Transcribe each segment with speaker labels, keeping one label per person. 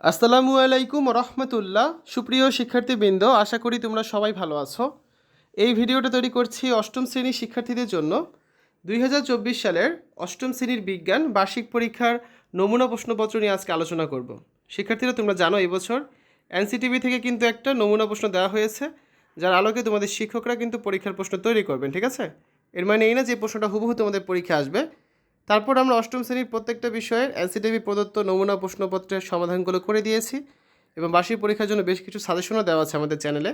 Speaker 1: আসসালামু আলাইকুম রহমতুল্লাহ। সুপ্রিয় শিক্ষার্থীবৃন্দ, আশা করি তোমরা সবাই ভালো আছো। এই ভিডিওটা তৈরি করছি অষ্টম শ্রেণির শিক্ষার্থীদের জন্য। দুই হাজার চব্বিশ সালের অষ্টম শ্রেণির বিজ্ঞান বার্ষিক পরীক্ষার নমুনা প্রশ্নপত্র নিয়ে আজকে আলোচনা করব। শিক্ষার্থীরা, তোমরা জানো এবছর এনসিটিভি থেকে কিন্তু একটা নমুনা প্রশ্ন দেওয়া হয়েছে, যার আলোকে তোমাদের শিক্ষকরা কিন্তু পরীক্ষার প্রশ্ন তৈরি করবেন, ঠিক আছে? এর মানে এই না যে প্রশ্নটা হুবহু তোমাদের পরীক্ষা আসবে তারপর আমরা অষ্টম শ্রেণির প্রত্যেকটা বিষয়ের এনসিটিভি প্রদত্ত নমুনা প্রশ্নপত্রের সমাধানগুলো করে দিয়েছি এবং বার্ষিক পরীক্ষার জন্য বেশ কিছু সাজেশনও দেওয়া আছে আমাদের চ্যানেলে।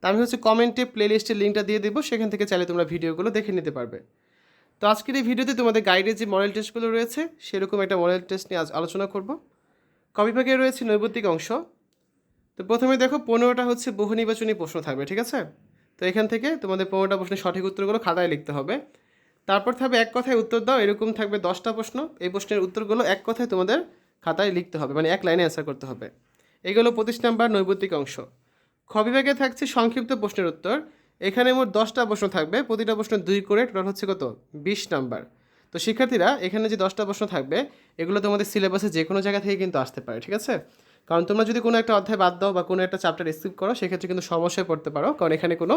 Speaker 1: তা আমি হচ্ছে কমেন্টে প্লেলিস্টের লিঙ্কটা দিয়ে দেবো, সেখান থেকে চাইলে তোমরা ভিডিওগুলো দেখে নিতে পারবে। তো আজকের এই ভিডিওতে তোমাদের গাইডের যে মডেল টেস্টগুলো রয়েছে, সেরকম একটা মডেল টেস্ট নিয়ে আজ আলোচনা করব। কবিভাগে রয়েছে নৈবত্তিক অংশ। তো প্রথমে দেখো, পনেরোটা হচ্ছে বহু নির্বাচনী প্রশ্ন থাকবে, ঠিক আছে? তো এখান থেকে তোমাদের পনেরোটা প্রশ্নের সঠিক উত্তরগুলো খাতায় লিখতে হবে। তারপর থাকবে এক কথায় উত্তর দাও, এরকম থাকবে দশটা প্রশ্ন। এই প্রশ্নের উত্তরগুলো এক কথায় তোমাদের খাতায় লিখতে হবে মানে এক লাইনে অ্যান্সার করতে হবে। এগুলো পঁচিশ নাম্বার নৈবত্তিক অংশ। খ বিভাগে থাকছে সংক্ষিপ্ত প্রশ্নের উত্তর। এখানে মোট দশটা প্রশ্ন থাকবে, প্রতিটা প্রশ্ন দুই করে, টোটাল হচ্ছে কত? বিশ নাম্বার। তো শিক্ষার্থীরা, এখানে যে দশটা প্রশ্ন থাকবে, এগুলো তোমাদের সিলেবাসে যে কোনো জায়গা থেকে কিন্তু আসতে পারে, ঠিক আছে? কারণ তোমরা যদি কোনো একটা অধ্যায় বাদ দাও বা কোনো একটা চ্যাপ্টার স্কিপ করো, সেক্ষেত্রে কিন্তু সমস্যায় পড়তে পারো, কারণ এখানে কোনো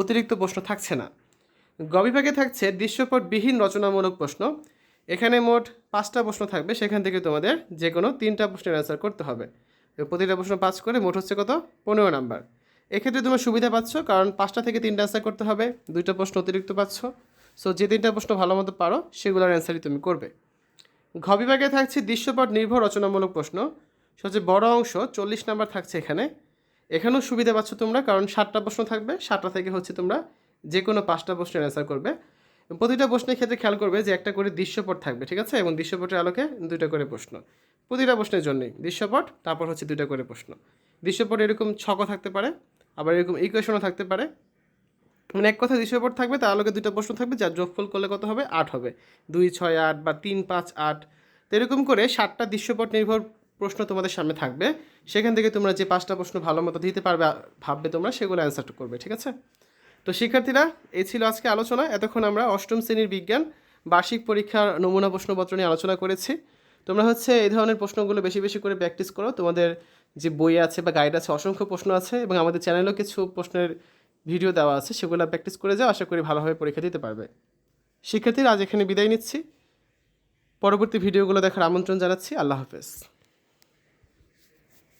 Speaker 1: অতিরিক্ত প্রশ্ন থাকছে না। গ বিভাগে থাকছে দৃশ্যপটবিহীন রচনামূলক প্রশ্ন। এখানে মোট পাঁচটা প্রশ্ন থাকবে, সেখান থেকে তোমাদের যে কোনো তিনটা প্রশ্নের অ্যান্সার করতে হবে। প্রতিটা প্রশ্ন পাস করে মোট হচ্ছে কত? পনেরো নাম্বার। এক্ষেত্রে তোমরা সুবিধা পাচ্ছ, কারণ পাঁচটা থেকে তিনটা অ্যান্সার করতে হবে, দুইটা প্রশ্ন অতিরিক্ত পাচ্ছ। সো যে তিনটা প্রশ্ন ভালো মতো পারো, সেগুলোর অ্যান্সারই তুমি করবে। ঘ বিভাগে থাকছে দৃশ্যপট নির্ভর রচনামূলক প্রশ্ন। সবচেয়ে বড় অংশ, চল্লিশ নাম্বার থাকছে এখানে। এখানেও সুবিধা পাচ্ছ তোমরা, কারণ সাতটা প্রশ্ন থাকবে, সাতটা থেকে হচ্ছে তোমরা যে কোনো পাঁচটা প্রশ্নের অ্যান্সার করবে। প্রতিটা প্রশ্নের ক্ষেত্রে খেয়াল করবে যে একটা করে দৃশ্যপট থাকবে, ঠিক আছে? এবং দৃশ্যপটের আলোকে দুইটা করে প্রশ্ন। প্রতিটা প্রশ্নের জন্যই। দৃশ্যপট, তারপর হচ্ছে দুইটা করে প্রশ্ন। দৃশ্যপট এরকম ছকও থাকতে পারে, আবার এরকম ইকুয়েশনও থাকতে পারে। মানে এক কথা দৃশ্যপট থাকবে, তার আলোকে দুটো প্রশ্ন থাকবে, যার যোগফল করলে কত হবে? আট হবে। দুই, ছয়, আট বা তিন, পাঁচ, আট। তো এরকম করে সাতটা দৃশ্যপট নির্ভর প্রশ্ন তোমাদের সামনে থাকবে। সেখান থেকে তোমরা যে পাঁচটা প্রশ্ন ভালো মতো দিতে পারবে, ভাববে তোমরা, সেগুলো অ্যান্সার করবে, ঠিক আছে? তো শিক্ষার্থীরা, এই ছিল আজকে আলোচনা। এতক্ষণ আমরা অষ্টম শ্রেণির বিজ্ঞান, বার্ষিক পরীক্ষার নমুনা প্রশ্নপত্র নিয়ে আলোচনা করেছি। তোমরা হচ্ছে এই ধরনের প্রশ্নগুলো বেশি বেশি করে প্র্যাকটিস করো। তোমাদের যে বই আছে বা গাইড আছে, অসংখ্য প্রশ্ন আছে এবং আমাদের চ্যানেলেও কিছু প্রশ্নের ভিডিও দেওয়া আছে, সেগুলো প্র্যাকটিস করে যাও। আশা করি ভালোভাবে পরীক্ষা দিতে পারবে। শিক্ষার্থীরা, আজ এখানে বিদায় নিচ্ছি। পরবর্তী ভিডিওগুলো দেখার আমন্ত্রণ জানাচ্ছি। আল্লাহ হাফেজ।